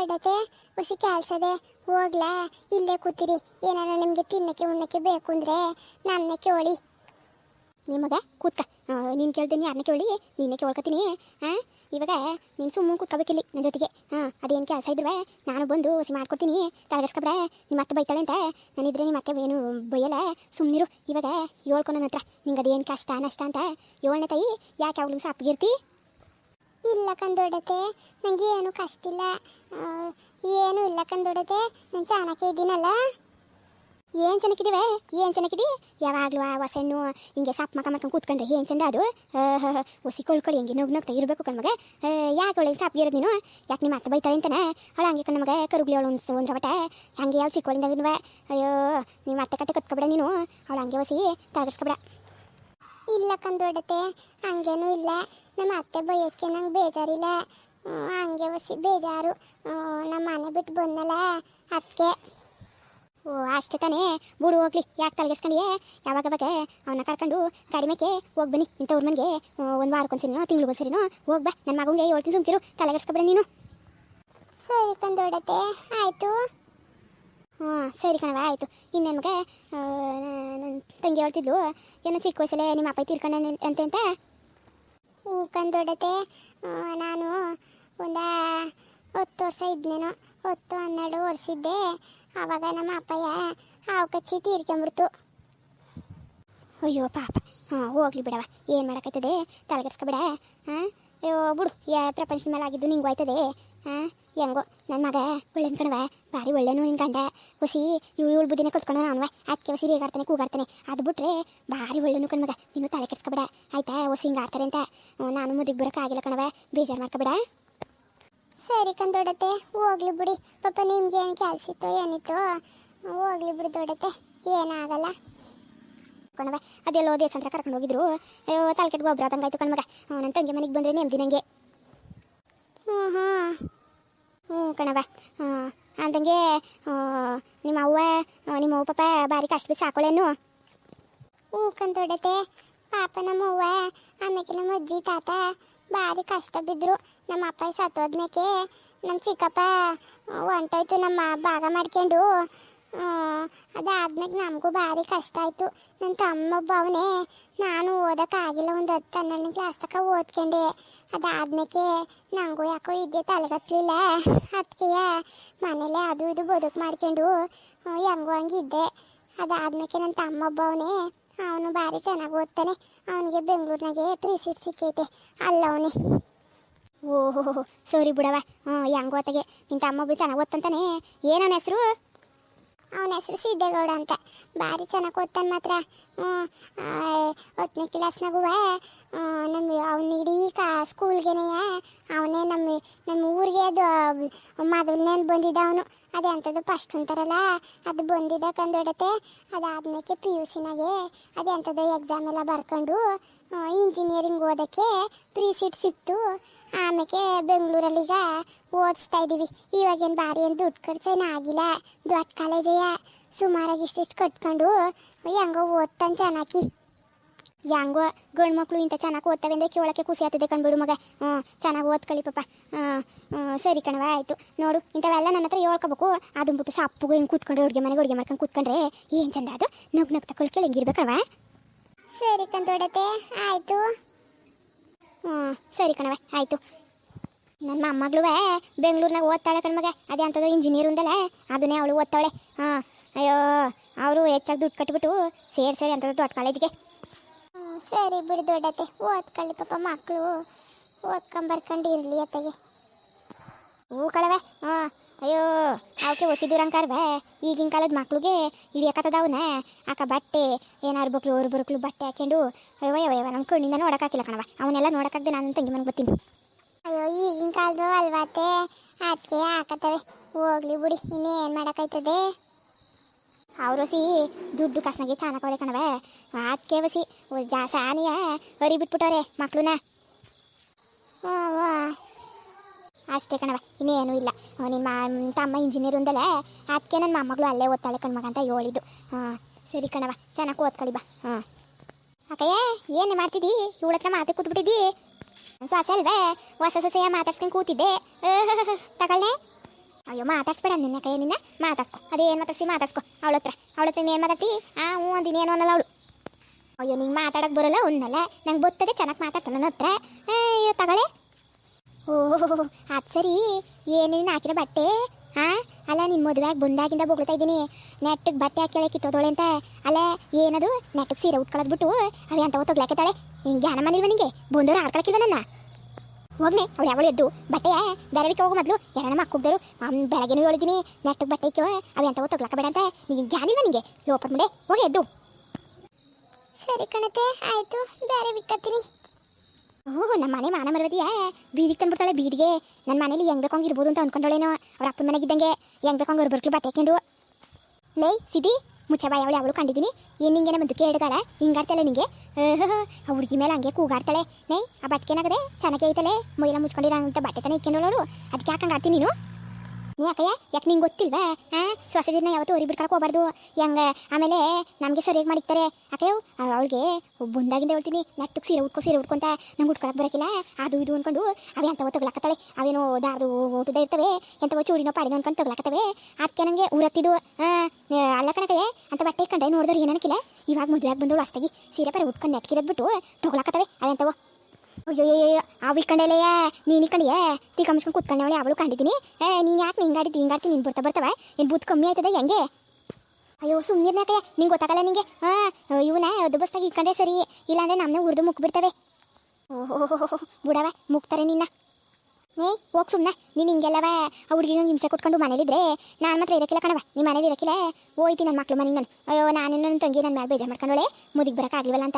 ದೊಡ್ಡತೆ ಹುಸಿ ಕೆಲ್ಸದೆ ಹೋಗ್ಲಾ, ಇಲ್ಲೇ ಕೂತಿರಿ, ಏನಾರ ನಿಮಗೆ ತಿನ್ನಕ್ಕೆ ಉಣ್ಣಕ್ಕೆ ಬೇಕು ಅಂದ್ರೆ ನನ್ನೇ ಕೇಳಿ. ನಿಮಗೆ ಕೂತ್ಕ ನೀನು ಕೇಳ್ತೀನಿ ಯಾರನ್ನ ಕೇಳಿ, ನೀನೇ ಕೇಳ್ಕೊತೀನಿ ಹಾಂ ಇವಾಗ ನೀನು ಸುಮ್ಮನೆ ಕೂತ್ಕೋಬೇಕಿಲ್ಲಿ ನನ್ನ ಜೊತೆಗೆ ಹಾಂ ಅದೇನು ಕೆಲಸ ಇದ್ರೆ ನಾನು ಬಂದು ಹುಸಿ ಮಾಡ್ಕೊಡ್ತೀನಿ ತಲೆಗೆಸ್ಕೊಬ್ರೆ ನಿಮ್ಮ ಮತ್ತೆ ಬೈತಾಳೆ ಅಂತ, ನಾನಿದ್ರೆ ನಿಮ್ಮ ಮತ್ತೆ ಏನು ಬೈಯಲ್ಲ ಸುಮ್ಮನಿರು ಇವಾಗ ಹೇಳ್ಕೊ ನನ್ನ ಹತ್ರ, ನಿಂಗೆ ಅದೇನು ಕಷ್ಟ, ನಷ್ಟ ಅಂತ, ಏಳನೇ ತಾಯಿ, ಯಾಕೆ ಅವ್ಳು ಸಾಪ್ಗಿರ್ತಿ ಇಲ್ಲ ಕಂದೊಡತೆ ನನಗೆ ಏನು ಕಷ್ಟ ಇಲ್ಲ. ಏನು ಇಲ್ಲ ಕಂದೊಡತೆ ನಾನು ಚೆನ್ನಾಗಿ ಇದ್ದೀನಲ್ಲ? ಏನು ಚೆನ್ನಾಗಿದ್ದೀವೆ? ಏನು ಚೆನ್ನಾಗಿದ್ದಿ? ಯಾವಾಗಲೂ ಆ ಹೊಸಣ್ಣು, ಹಿಂಗೆ ಸಾಪ್ ಮಕ ಮಾಡ್ಕೊಂಡು ಕೂತ್ಕೊಂಡ್ರೆ ಏನು ಚಂದ ಅದು? ಹುಸಿ ಕೊಳ್ಕೊಳ್ಳಿ ಹಿಂಗೆ ನುಗ್ ನಗ್ತಾ ಇರಬೇಕು ಕಣ್ಮಗ ಯಾಕೆ ಒಳ್ಳೆ ಸಾಪ್ ಇರೋದು ನೀನು? ಯಾಕೆ ನಿಮ್ಮ ಅತ್ತೆ ಬೈತಾಳೆ ಅಂತಾನೆ? ಹಂಗೇ ಹಂಗೆ ಕಣ್ಮಗ ಕರುಗ್ಲಿ ಅವಳು ಒಂದು ಒಂದ್ರ ಬಟ ಹಂಗೆ ಯಾವ ಚಿಕ್ಕವಳಿಂದ ಅಯ್ಯೋ ನಿಮ್ಮ ಅತ್ತೆ ಕಟ್ಟೆ ಕತ್ಕೊಬೇಡ ನೀನು. ಅವಳು ಹಂಗೆ ಹೊಸಿ ತಗಸ್ಕೊಬೇಡ ಇಲ್ಲ ಕಂದೊಡತೆ ಹಂಗೇನೂ ಇಲ್ಲ. ನಮ್ಮ ಅತ್ತೆ ಬೈಯೋಕ್ಕೆ ನಂಗೆ ಬೇಜಾರಿಲ್ಲ. ಹಂಗೆ ಒಸಿ ಬೇಜಾರು. ನಮ್ಮ ಮನೆ ಬಿಟ್ಟು ಬಂದಲ್ಲ ಅದಕ್ಕೆ ಓ ಅಷ್ಟೇ ತಾನೇ. ಬೂಡು ಹೋಗ್ಲಿ. ಯಾಕೆ ತಲೆಗೆಸ್ಕೊಂಡಿಯೇ ಯಾವಾಗ ಬಗ್ಗೆ ಅವನ್ನ ಕರ್ಕೊಂಡು ಕಡಿಮೆಗೆ ಹೋಗಿ ಬನ್ನಿ. ಇಂಥವ್ರ ಮನೆಗೆ. ಒಂದು ವಾರಕ್ಕೊಂದ್ಸರಿನೋ ತಿಂಗ್ಳಿಗೆ ಒಂದ್ಸರಿನೋ ಹೋಗಿ ಬಾ. ನನ್ನ ಮಗಂಗೆ ಹೇಳ್ತೀನಿ ಸುಮ್ಕಿರು. ತಲೆಗೆಸ್ಕೊಬೇಡ ನೀನು. ಸರಿ ಕಂದೊಡತೆ ಆಯಿತು. ಹಾಂ ಸರಿ ಕಣವ ಆಯಿತು. ಇನ್ನೇನು ಮಗ? ತಂಗಿ ಹೇಳ್ತಿದ್ಲು, ಏನೋ ಚಿಕ್ಕ ವಯಸ್ಸಲ್ಲೇ ನಿಮ್ಮ ಅಪ್ಪ ತೀರ್ಕೊಂಡ ಅಂತ ಅಂತ? ಕಂದೊಡತೆ ನಾನು ಒಂದು ಹತ್ತು ವರ್ಷ ಇದ್ನೇನೋ, ಹತ್ತು ಹನ್ನೆರಡು ವರ್ಷಿದ್ದೆ ಆವಾಗ ನಮ್ಮ ಅಪ್ಪಯ್ಯ ಹಾವು ಕಚ್ಚಿ ತೀರ್ಕೊಂಬಿಡ್ತು. ಅಯ್ಯೋ ಪಾಪ. ಹಾಂ, ಹೋಗ್ಲಿ ಬಿಡವ ಏನು ಮಾಡೋಕ್ಕೈತದೆ ತಲೆಗೆಡ್ಸ್ಕೊಬಿಡ ಹಾಂ ಬಿಡು ಯಾ ಪ್ರಪಂಚದ ಮೇಲೆ ಆಗಿದ್ದು ನಿಂಗೆ ಆಯ್ತದೆ? ಹಾಂ ಹೆಂಗೋ ನನ್ನ ಮಗ ಒಳ್ಳೆನ್ ಕಣವ ಭಾರಿ ಒಳ್ಳೆನು ನಿನ್ ಗಂಡ. ಹುಸಿ, ಇವು ಇವಳು ಬುದ್ಧಿನೇ ಕಲ್ತ್ಕೊಂಡು ಅವನವ ಅದಕ್ಕೆ ಹುಸಿ ರೇಗಾಡ್ತಾನೆ ಕೂಗಾಡ್ತಾನೆ. ಅದು ಬಿಟ್ರೆ ಭಾರಿ ಒಳ್ಳೆನು ಕಣ್ಮಗ ನೀನು ತಲೆ ಕೆಡ್ಸ್ಕೊಬೇಡ. ಆಯ್ತಾ, ಹುಸಿ ಹಿಂಗೆ ಆಡ್ತಾರೆ ಅಂತ? ನಾನು ನಾನು ಮುದಿಗೆ ಆಗಿಲ್ಲ ಕಣವ ಬೇಜಾರು ಮಾಡ್ಕೊಬೇಡ. ಸರಿ ಕಂದೊಡತೆ ಹೋಗ್ಲಿ ಬಿಡಿ. ಪಾಪ ನಿಮ್ಗೆ ಏನು ಕೆಲಸ ಇತ್ತು, ಏನಿತ್ತು, ಹೋಗ್ಲಿ ಬಿಡಿ ದೊಡತ್ತೆ ಏನಾಗಲ್ಲ. ಕಣವ ಅದೆಲ್ಲ ದೇವಸ್ಥಾನ ಹತ್ರ ಕರ್ಕೊಂಡು ಹೋಗಿದ್ರು. ಅಯ್ಯೋ, ತಲೆ ಕೆಟ್ಟು ಗೊಬ್ಬರ ಆದಂಗಾಯ್ತು ಕಣ್ಮಗ ನನ್ನ ತಂಗಿ ಮನೆಗೆ ಬಂದ್ರೆ ನೆಮ್ಮದಿ ನನಗೆ ಹ್ಞೂ ಹಾಂ ಹ್ಞೂ ಕಣವ ಹಾಂ ನಿಮ್ಮ ಅವ್ವ ನಿಮ್ಮ ಅವ್ವ ಪಾಪ ಭಾರಿ ಕಷ್ಟ ಬಿದ್ದು ಸಾಕೊಳ್ಳೇನು ಹ್ಞೂ ಕಂದೊಡತೆ ಪಾಪ ನಮ್ಮ ಅವ್ವ ಆಮೇಲೆ ನಮ್ಮ ಅಜ್ಜಿ, ತಾತ ಭಾರಿ ಕಷ್ಟ ಬಿದ್ದರು ನಮ್ಮ ಅಪ್ಪ ಸತ್ತೋದ್ಮೇಕೆ ನಮ್ಮ ಚಿಕ್ಕಪ್ಪ ಹೊಂಟೋಯ್ತು ನಮ್ಮ ಭಾಗ ಮಾಡ್ಕೊಂಡು. ಅದಾದ್ಮೇಲೆ ನಮಗೂ ಭಾರಿ ಕಷ್ಟ ಆಯಿತು. ನನ್ನ ತಮ್ಮ ಭಾವನೇ ಅವನೇ, ನಾನು ಓದೋಕ್ಕಾಗಿಲ್ಲ ಒಂದು ಹತ್ತು ಹನ್ನೆರಡನೇ ಕ್ಲಾಸ್ ತನಕ ಓದ್ಕೊಂಡೆ. ಅದಾದ್ಮೇಲೆ ನನಗೂ ಯಾಕೋ ಇದ್ದೆ ತಲೆಗತ್ತಲಿಲ್ಲ ಅದಕ್ಕೆ ಮನೇಲೆ ಅದು ಇದು ಬದುಕು ಮಾಡ್ಕೊಂಡು ಹೆಂಗೋ ಹಂಗಿದ್ದೆ ಅದಾದ್ಮೇಲೆ ನನ್ನ ತಮ್ಮ ಅವನೇ, ಅವನು ಭಾರಿ ಚೆನ್ನಾಗಿ ಓದ್ತಾನೆ. ಅವನಿಗೆ ಬೆಂಗಳೂರಿನಾಗೆ ಪ್ರೀ ಸೀಟ್ ಸಿಕ್ಕೈತೆ. ಅಲ್ಲವನೇ ಓಹೋ, ಸರಿ ಬಿಡವ ಹ್ಞೂ ಹೆಂಗೋ ನಿಂತ ನಿನ್ನ ಚೆನ್ನಾಗಿ ಓದ್ತಂತಾನೆ. ಏನವನ ಹೆಸರು? ಅವನ ಹೆಸರು ಸಿದ್ದೇಗೌಡ ಅಂತ. ಭಾರಿ ಚೆನ್ನಾಗಿ ಓದ್ತಾನೆ ಮಾತ್ರ. ಹತ್ತನೇ ಕ್ಲಾಸ್ನಾಗುವ ನಮ್ಮ ಅವ್ನು ಇಡೀ ಕಾ ಸ್ಕೂಲ್ಗೆನೆಯ ಅವನೇ ನಮ್ಮ ನಮ್ಮ ಊರಿಗೆ ಅದು ಮೊದಲನೇ ಬಂದಿದ್ದ ಅವನು. ಅದೇ ಅಂಥದ್ದು ಫಸ್ಟ್ ಅಂತಾರಲ್ಲ, ಅದು ಬಂದಿದ್ದ ಕಂದೊಡತೆ ಅದಾದ್ಮೇಲೆ ಪಿ ಯು ಸಿನಾಗೆ ಅದೇ ಅಂಥದ್ದು ಎಕ್ಸಾಮ್ ಎಲ್ಲ ಬರ್ಕೊಂಡು ಇಂಜಿನಿಯರಿಂಗ್ ಓದೋಕ್ಕೆ ಪ್ರೀ ಸೀಟ್ ಸಿಕ್ತು. ಆಮೇಲೆ ಬೆಂಗಳೂರಲ್ಲೀಗ ಓದಿಸ್ತಾ ಇದ್ದೀವಿ ಇವಾಗೇನು ಭಾರಿ ಏನು ದುಡ್ಡು ಖರ್ಚೇನು ಆಗಿಲ್ಲ. ದೊಡ್ಡ ಕಾಲೇಜೆಯ ಸುಮಾರಾಗಿ ಇಷ್ಟಿಷ್ಟು ಕಟ್ಕೊಂಡು ಹೆಂಗೋ ಓದ್ತಾನೆ ಚೆನ್ನಾಗಿ ಹೆಂಗೋ ಗಂಡು ಮಕ್ಕಳು ಇಂಥ ಚೆನ್ನಾಗಿ ಓದ್ತವೆ ಅಂದರೆ ಕೇಳೋಕ್ಕೆ ಖುಷಿ ಆಗ್ತದೆ ಕಣ್ಬಿಡು ಮಗ. ಹ್ಞೂ ಚೆನ್ನಾಗಿ ಓದ್ಕೊಳ್ಳಿ ಪಾಪ. ಸರಿ ಕಣವ ಆಯಿತು. ನೋಡು ಇಂಥವೆಲ್ಲ ನನ್ನ ಹತ್ರ ಹೇಳ್ಕೋಬೇಕು. ಅದನ್ನ ಬಿಟ್ಟು ಸಪ್ಪಗೂ ಹಿಂಗೆ ಕೂತ್ಕೊಂಡ್ರೆ ಅಡುಗೆ ಮನೆಗೆ ಅಡುಗೆ ಮಾಡ್ಕೊಂಡು ಕೂತ್ಕೊಂಡ್ರೆ ಏನು ಚಂದ ಅದು? ನಗ್ ನಗ್ ಕೊಳ್ಕೊಳ್ಳಿ ಹಿಂಗಿರ್ಬೇಕಲ್ವ ಸರಿ ಕಂದೊಡತೆ ಆಯಿತು. ಹ್ಞೂ ಸರಿ ಕಣವ ಆಯಿತು. ನನ್ನ ಮೊಮ್ಮಗಳು ಬೆಂಗಳೂರಿನಾಗ ಓದ್ತಾಳೆ ಕಣ್ಮಗ ಅದೇ ಅಂಥದ್ದು ಇಂಜಿನಿಯರ್ ಒಂದಲ್ಲ ಅದನ್ನೇ ಅವಳು ಓದ್ತಾಳೆ. ಹಾಂ, ಅಯ್ಯೋ, ಅವರು ಹೆಚ್ಚಾಗಿ ದುಡ್ಡು ಕಟ್ಬಿಟ್ಟು ಸೇರಿ ಸೇರಿ ಅಂಥದ್ದು ದೊಡ್ಡ ಕಾಲೇಜಿಗೆ ಸರಿ ಬಿಡಿ ದೊಡ್ಡತೆ ಓದ್ಕೊಳ್ಳಿ ಪಾಪ ಮಕ್ಕಳು ಓದ್ಕೊಂಬರ್ಕೊಂಡು ಇರಲಿ ಅತ್ತಗೆ. ಹೂ ಕಳವೆ ಹಾಂ, ಅಯ್ಯೋ ಅವಕ್ಕೆ ಹೊಸಿದೂರಂಕಾರ್ವೆ ಈಗಿನ ಕಾಲದ ಮಕ್ಳಿಗೆ ಹಿಡಿಯಕತ್ತದವನ ಆಕ ಬಟ್ಟೆ, ಏನಾರು ಬಕ್ಳು ಅವ್ರು ಬರುಕ್ಳು ಬಟ್ಟೆ ಹಾಕೊಂಡು ಅಯ್ಯೋ ಅಯ್ಯೋ ನಮ್ಮ ಕಣ್ಣಿಂದ ನೋಡೋಕ್ಕಾಗಿಲ್ಲ ಕಣವ ಅವನ್ನೆಲ್ಲ ನೋಡೋಕ್ಕಾಗದೆ ನಾನು ತಂಗಿ ಮನೆಗೆ ಬರ್ತೀನಿ. ಅಯ್ಯೋ, ಈಗಿನ ಕಾಲದ ಅಲ್ವಾತೆ? ಅದಕ್ಕೆ ಹಾಕತ್ತವೆ. ಹೋಗ್ಲಿ ಬಿಡಿ, ಇನ್ನೇನು ಮಾಡೋಕ್ಕಾಯ್ತದೆ? ಅವರು ಸಿ ದುಡ್ಡು ಕಾಸ್ನಾಗೆ ಚೆನ್ನಾಗವ್ರೆ ಕಣವೆ ಅದಕ್ಕೆ ಬಸಿ ಸಾನಿಯ ಹರಿ ಬಿಟ್ಬಿಟ್ಟವ್ರೆ ಮಕ್ಕಳನ್ನ ಅಷ್ಟೇ ಕಣವ ಇನ್ನೇನು ಇಲ್ಲ. ನಿಮ್ಮ ತಮ್ಮ ಇಂಜಿನಿಯರ್ ಒಂದಲ್ಲ ಅದಕ್ಕೆ ನನ್ನ ಮೊಮ್ಮಗಳು ಅಲ್ಲೇ ಓದ್ತಾಳೆ ಕಣ್ಮಗ ಅಂತ ಹೇಳಿದ್ದು. ಹಾಂ, ಸರಿ ಕಣವ ಚೆನ್ನಾಗಿ ಓದ್ಕೊಳ್ಳಿ ಬಾ. ಹಾಂ. ಅಕ್ಕಯ್ಯ, ಏನೇ ಮಾಡ್ತಿದ್ದಿ? ಇವಳ ಹತ್ರ ಮಾತೆ ಕೂತ್ಬಿಟ್ಟಿದ್ದಿ? ಸೊಸೆ ಅಲ್ವೇ ಹೊಸ ಸೊಸೆಯ ಮಾತಾಡ್ಸ್ಕೊಂಡು ಕೂತಿದ್ದೆ. ತಗೊಳ್ಳೆ. ಅಯ್ಯೋ, ಮಾತಾಡ್ಸ್ಬೇಡ. ನಿನ್ನ ಕೈ ನಿನ್ನ ಮಾತಾಡ್ಸ್ಕೊ. ಅದೇನು ಮಾತಾಡ್ಸಿ ಮಾತಾಡ್ಸ್ಕೊ. ಅವಳ ಹತ್ರ. ಅವಳ ಹತ್ರ ಏನು ಮಾತಾಡ್ತಿ? ಆ, ಹ್ಞೂ ಅಂದಿನೇನು ಅನ್ನಲ್ಲ ಅವಳು. ಅಯ್ಯೋ, ನಿಂಗೆ ಮಾತಾಡಕ್ಕೆ ಬರಲ್ಲ ಒಂದಲ್ಲ ನಂಗೆ ಗೊತ್ತದೆ ಚೆನ್ನಾಗಿ ಮಾತಾಡ್ತಾನೆ ನನ್ನ ಹತ್ರ. ಅಯ್ಯೋ, ತಗೊಳ್ಳೆ. ಓಹ್, ಅದು ಸರಿ. ಏನೇನು ಹಾಕಿರೋ ಬಟ್ಟೆ? ಹಾಂ ಅಲ್ಲ ನಿನ್ನ ಮದುವೆಗೆ ಬಂದಾಗಿಂದ ಬೊಗಳ್ತಾ ಇದ್ದೀನಿ. ನೆಟ್ಟಗೆ ಬಟ್ಟೆ ಹಾಕಿ ಕಿತ್ತೋದೋಳೆ ಅಂತ. ಅಲ್ಲ, ಏನದು? ನೆಟ್ಟಗೆ ಸೀರೆ ಉಟ್ಕೊಳ್ಳೋದು ಬಿಟ್ಟು ಅವೇ ಅಂತ ತೊಗ್ಲಾಕತ್ತಾಳೆ ಹಿಂಗೆ ಜ್ಞಾನ ಮನಿಲ್ವ ನಿಂಗೆ? ಬಂದವರು ಆಡ್ಕೊಳಕಿಲ್ವ ನನ್ನ? ಹೋಗ್ನೆ, ಅವಳು ಯಾವಳು ಎದ್ದು. ಬಟ್ಟೆಯ ಬೇರೆವಿಕ್ಕೆ ಹೋಗು ಮೊದಲು. ಯಾರನ್ನ ಮಕ್ಕಳಿದ್ದರು ಬೆಳಗ್ಗೆನೂ ಹೇಳಿದ್ದೀನಿ ನೆಟ್ಟಗೆ ಬಟ್ಟೆ ಇಕ್ಕೋ ಅವೇ ಅಂತ ತೊಗ್ಲಾಕ ಬೇಡ ಅಂತ. ನಿಂಗೆ ಜ್ಞಾನಿಲ್ವ ನಿಂಗೆ? ಲೋಪರ್ ಮುಂಡೆ ಹೋಗಿ ಎದ್ದು. ಸರಿ ಕಣತೆ, ಆಯಿತು. ಬೇರೆ ಬಿಕ್ಕತ್ತೀನಿ. ಓಹೋ ನಮ್ಮ ಮನೆ ಮಾನ ಮರವದಿಯ ಬೀದಿಗೆ ತಂದ್ಬಿಡ್ತಾಳೆ ಬೀದಿಗೆ. ನನ್ನ ಮನೇಲಿ ಹೆಂಗ್ ಬೇಕಂಗೆ ಇರ್ಬೋದು ಅಂತ ಅನ್ಕೊಂಡಳೇನೋ ಅವ್ರ ಅಪ್ಪನ ಮನೆಗಿದ್ದಂಗೆ ಹೆಂಗ್ ಬೇಕಂಗೆ ಅವ್ರು ಬರ್ಕ್ಲು ಬಟ್ಟೆ ಹಾಕೊಂಡು ಲೈ ಸಿದಿ ಮುಚ್ಚ ಬಾಯಿ ಅವಳು ಅವಳು ಕಂಡಿದ್ದೀನಿ ಏನು ನಿಂಗೆ ಬಂದು ಕೇಳಿದಾಳ ಹಿಂಗಾಡ್ತಾಳೆ ನಿಂಗೆ? ಆ ಹುಡುಗಿ ಮೇಲೆ ಹಂಗೆ ಕೂಗಾಡ್ತಾಳೆ. ನೈ ಆ ಬಟ್ಟೆನಾಗದೆ ಚೆನ್ನಾಗಿ ಐತಲೆ? ಮೈಲ ಮುಚ್ಕೊಂಡಿರೋ ಅಂತ ಬಟ್ಟೆ ತಾನೇ ಇಕ್ಕೊಂಡವಳು ಅದಕ್ಕೆ ಯಾಕೆ ಹಂಗೆ ಆಡ್ತೀನಿ ನೀನು? ನೀ ಯಾಕೆ ಯಾಕೆ ನಿಂಗೆ ಗೊತ್ತಿಲ್ವಾ? ಹಾಂ ಸೊಸೆದಿನ ಯಾವತ್ತೂ ಹೊರಿ ಬಿಡ್ಕೊಳಕ್ಕೆ ಹೋಗ್ಬಾರ್ದು. ಹೆಂಗೆ? ಆಮೇಲೆ ನಮಗೆ ಸರಿಯಾಗಿ ಮಾಡಿರ್ತಾರೆ ಅಕೇವ್ ಅವಳಿಗೆ ಬಂದಾಗಿಂದ ಹೇಳ್ತೀನಿ ನೆಟ್ಟಕ್ಕೆ ಸೀರೆ ಉಟ್ಕೋ, ಸೀರೆ ಉಟ್ಕೊಂತ ನಂಗೆ ಉಟ್ಕೊಳಕ್ಕೆ ಬರೋಕ್ಕಿಲ್ಲ ಅದು ಇದು ಅನ್ಕೊಂಡು ಅವೇ ಅಂತವ ತಗ್ಲಾಕತ್ತಾಳೆ. ಅವೇನೋ ದಾರ್ದು ಊಟದ ಇರ್ತವೆ, ಎಂತವ ಚೂಡಿನೋ ಪಾಡಿನೋ ಅನ್ಕೊಂಡು ತಗ್ಲಾಕತ್ತವೆ. ಅದಕ್ಕೆ ನನಗೆ ಊರತ್ತಿದ್ದು ಅಲ್ಲ ಕಣಕಯ್ಯ ಅಂತ ಬಟ್ಟೆ ಕಂಡ್ರೆ ನೋಡಿದ್ರೆ ಏನಕ್ಕಿಲ್ಲ ಇವಾಗ ಮದುವೆಯಾಗಿ ಬಂದವಳು ಅಷ್ಟಾಗಿ ಸೀರೆ ಪರ ಉಟ್ಕೊಂಡು ನೆಟ್ಕಿರೋದ್ಬಿಟ್ಟು ತಗೊಳಕತ್ತವೆ ಅವೆಂತವ ಅಯ್ಯೋ ಅವು ಇಕ್ಕಂಡೆಲೆಯ ನೀನು ಇಕ್ಕಂಡಿಯೇ ಕಮಿಸ್ಕೊಂಡು ಕೂತ್ಕೊಂಡೆ ಅವಳು ಕಂಡಿದ್ದೀನಿ. ಏ, ನೀನು ಯಾಕೆ ಹಿಂಗಾಡಿದ್ದು ಹಿಂಗಾಡ್ತಿ ನೀನು ಬರ್ತಾ ಬರ್ತಾವ ಏನು ಬೂತ್ ಕಮ್ಮಿ ಆಯ್ತದ ಹೆಂಗೆ? ಅಯ್ಯೋ ಸುಮ್ಮನಿರ್ನಾಕ ನಿಂಗೆ ಗೊತ್ತಾಗಲ್ಲ ನಿಂಗೆ. ಹಾಂ ಇವನ ಅದು ಬಸ್ತಾಗಿ ಇಕ್ಕಂಡೆ ಸರಿ, ಇಲ್ಲಾಂದ್ರೆ ನಮ್ಮನ್ನ ಉರ್ದು ಮುಕ್ಬಿಡ್ತವೆ. ಓಹೋ ಬಿಡವ, ಮುಕ್ತಾರೆ ನಿನ್ನ. ಏ ಹೋಗ್ ಸುಮ್ಮನೆ ನೀನು ಹಿಂಗೆಲ್ಲವ ಆ ಹುಡುಗಿಗೆ ಹಿಂಸೆ ಕೊಟ್ಕೊಂಡು ಮನೇಲಿದ್ರೆ ನಾನು ಮಾತ್ರ ಇರಕ್ಕಿಲ್ಲ ಕಣವ ನಿಮ್ಮ ಮನೇಲಿ ಇರಕ್ಕಿಲ್ಲ ಹೋಯ್ತಿ ನನ್ನ ಮಕ್ಳು ಮನೆಗೆ ನಾನು. ಅಯ್ಯೋ, ನಾನು ನನ್ನ ತಂಗಿ ನನ್ನ ಮೇಲೆ ಬೇಜಾರು ಮಾಡ್ಕೊಂಡೋಳೆ. ಮುದಿಗೆ ಆಗಲಿಲ್ಲ ಅಂತ.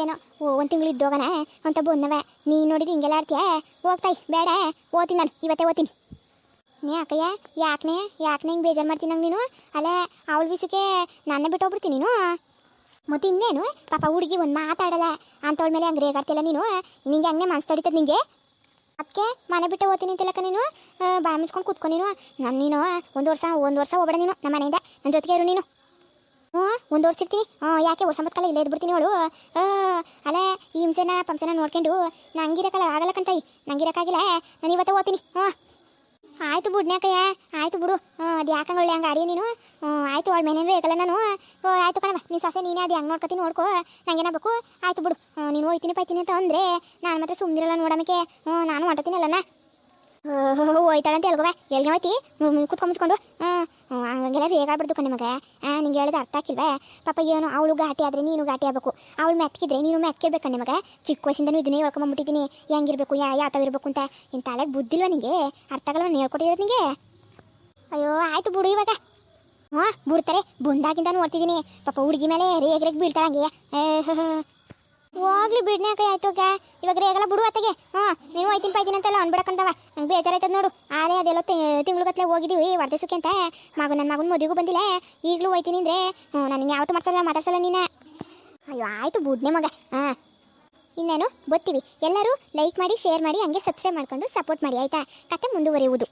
ಏನೋ ಒಂದು ತಿಂಗಳು ಇದ್ದೋಗನ ಅಂತ ಬಂದವ ನೀ ನೋಡಿದ ಹಿಂಗೆಲ್ಲ ಆಡ್ತೀಯ? ಹೋಗ್ತಾಯಿ ಬೇಡ. ಓದ್ತೀನಿ ನಾನು. ಇವತ್ತೇ ಓದ್ತೀನಿ ನೀ ಅಕ್ಕಯ್ಯ ಯಾಕನೇ? ಯಾಕನೇ ಹಿಂಗೆ ಬೇಜಾರು ಮಾಡ್ತೀನಿ ನಂಗೆ ನೀನು? ಅಲ್ಲ, ಅವಳ ವಿಷಯಕ್ಕೆ ನನ್ನ ಬಿಟ್ಟು ಹೋಗ್ಬಿಡ್ತೀನಿ ನೀನು? ಮತ್ತೆ ಇನ್ನೇನು? ಪಾಪ ಹುಡುಗಿ ಒಂದು ಮಾತಾಡಲ್ಲ. ಅಂತವಳ ಮೇಲೆ ಹಂಗೆ ರೇಗಾಡ್ತಿಲ್ಲ ನೀನು? ನಿಂಗೆ ಹಂಗೆ ಮನಸ್ಸು ನಿಂಗೆ? ಅದಕ್ಕೆ ಮನೆ ಬಿಟ್ಟು ಓದ್ತೀನಿ ಅಂತಿಲ್ಲಕ್ಕ ನೀನು. ಬಾಯಿ ಮುಚ್ಕೊಂಡು ಕೂತ್ಕೊ ನೀನು. ನಾನು ನೀನು ಒಂದು ವರ್ಷ ಒಂದು ವರ್ಷ ಹೋಗ್ಬೇಡ ನೀನು. ನಮ್ಮ ಮನೆಯಿಂದ ನನ್ನ ಜೊತೆಗೆ ಇರು ನೀನು. ಹ್ಞೂ, ಒಂದು ವರ್ಷ ಇರ್ತೀನಿ ಹ್ಞೂ, ಯಾಕೆ ವರ್ಷ ಮತ್ಕಲ್ಲ ಇಲ್ಲೇ ಇದ್ಬಿಡ್ತೀನಿ ಅವಳು. ಅಲ್ಲೇ ಈ ಹಿಂಸೆನ, ಪಂಸೆನ ನೋಡ್ಕೊಂಡು ನಂಗಿರಕ್ಕಲ್ಲ ಆಗಲ್ಲ ಕಂತಾಯಿ ನಂಗಿರಕ್ಕಾಗಿಲ್ಲ ನಾನು ಇವತ್ತೇ ಓದ್ತೀನಿ. ಹ್ಞೂ. ಆಯ್ತು ಬಿಡ್ನ್ಯಾಕಯ್ಯ ಆಯ್ತು ಬಿಡು. ಅದು ಯಾಕಂಗ ಒಳ್ಳೆ ಹಂಗೆ ಆಡಿಯ ನೀನು? ಆಯ್ತು ಅವಳು ಮೇನೇನು ಏಕಲ್ಲ ನಾನು. ಆಯ್ತು ಕಣವ ನೀನು ಸೊಸೆ ನೀನೇ ಅದು ಹೆಂಗೆ ನೋಡ್ಕೊತೀನಿ ನೋಡ್ಕೋ. ನಂಗೇನಾಗಬೇಕು? ಆಯ್ತು ಬಿಡು. ನೀನು ಹೋಯ್ತೀನಿ ಪೈತೀನಿ ಅಂತ ಅಂದರೆ ನಾನು ಮಾತ್ರ ಸುಮ್ಮನಿರಲ್ಲ ನೋಡಮಕ್ಕೆ ನಾನು ಹೊಂಟತೀನಲ್ಲಣ್ಣ. ಹೋಯ್ತಾಳೆ ಅಂತ ಹೇಳ್ಕೊವೆ ಎಲ್ಲಿ ಹೋಯ್ತಿ? ಕುತ್ಕೊಂಬಿಸ್ಕೊಂಡು ಹಂಗೆಲ್ಲ ರೇಗಾಡ್ಬಿಡ್ತು ಮಗ ಹಾಂ ನಿಂಗೆ ಹೇಳಿದ ಅರ್ಥ ಆಗಿಲ್ವೇ ಪಾಪ ಏನು, ಅವಳು ಘಾಟಿ ಆದರೆ ನೀನು ಘಾಟಿ ಆಗಬೇಕು. ಅವಳು ಮೆತ್ಕಿದ್ರೆ ನೀನು ಮೆತ್ಕಿರ್ಬೇಕು ಕಣ್ಣೆ ಮಗ ಚಿಕ್ಕ ವಯಸ್ಸಿಂದನೂ ಇದನ್ನೇ ಹೇಳ್ಕೊಂಬಂಬಿಟ್ಟಿದ್ದೀನಿ ಹೆಂಗಿರ್ಬೇಕು, ಯಾ, ಯಾವ ಇರಬೇಕು ಅಂತ? ಇಂಥ ತಲೆಗೆ ಬುದ್ಧಿಲ್ವ ನಿಂಗೆ? ಅರ್ಥ ಆಗಲ್ಲ ಹೇಳ್ಕೊಟ್ಟಿರೋದು ನಿಂಗೆ? ಅಯ್ಯೋ, ಆಯ್ತು ಬಿಡು ಇವಾಗ. ಹಾಂ ಬಿಡ್ತಾರೆ ಬಂದಾಗಿಂದ ನೋಡ್ತಿದ್ದೀನಿ ಪಾಪ ಹುಡುಗಿ ಮೇಲೆ ರೇಗ್ ರೇಗ್ ಹಾಂ. ಹೋಗ್ಲಿ ಬಿಡ್ನ್ಯಾಕ ಗ ಇವಾಗ ರೇಗಲ್ಲ ಬಿಡು ಅತ್ತಗೆ. ಹಾ ನೀನು ಹೋಯ್ತೀನಿ ಪಾಯ್ತೀನಿ ಅಂತೆಲ್ಲ ಅನ್ಬಿಡಕಂತವ ನಂಗೆ ಬೇಜಾರಾಯ್ತದ ನೋಡು. ಆನೆ ಅದೆಲ್ಲ ತಿಂಗ್ಳುಗತ್ಲೆ ಹೋಗಿದ್ದೀವಿ ವರ್ಧಸಕ್ಕೆ ಅಂತ. ಮಗು ನನ್ನ ಮಗನ ಮದುವೆಗೂ ಬಂದಿಲ್ಲ. ಈಗಲೂ ಹೋಯ್ತೀನಿ ಅಂದರೆ, ಹ್ಞೂ ನನಗೆ ಯಾವತ್ತೂ ಮಾಡ್ಸಲ್ಲ ಮಾತಾಡ್ಸಲ್ಲ ನೀನು. ಅಯ್ಯೋ, ಆಯ್ತು ಬಿಡ್ನೆ ಮಗ. ಹಾಂ. ಇನ್ನೇನು ಗೊತ್ತೀವಿ ಎಲ್ಲರೂ ಲೈಕ್ ಮಾಡಿ ಶೇರ್ ಮಾಡಿ, ಹಂಗೆ ಸಬ್ಸ್ಕ್ರೈಬ್ ಮಾಡ್ಕೊಂಡು ಸಪೋರ್ಟ್ ಮಾಡಿ, ಆಯ್ತಾ? ಕತೆ ಮುಂದುವರಿಯುವುದು.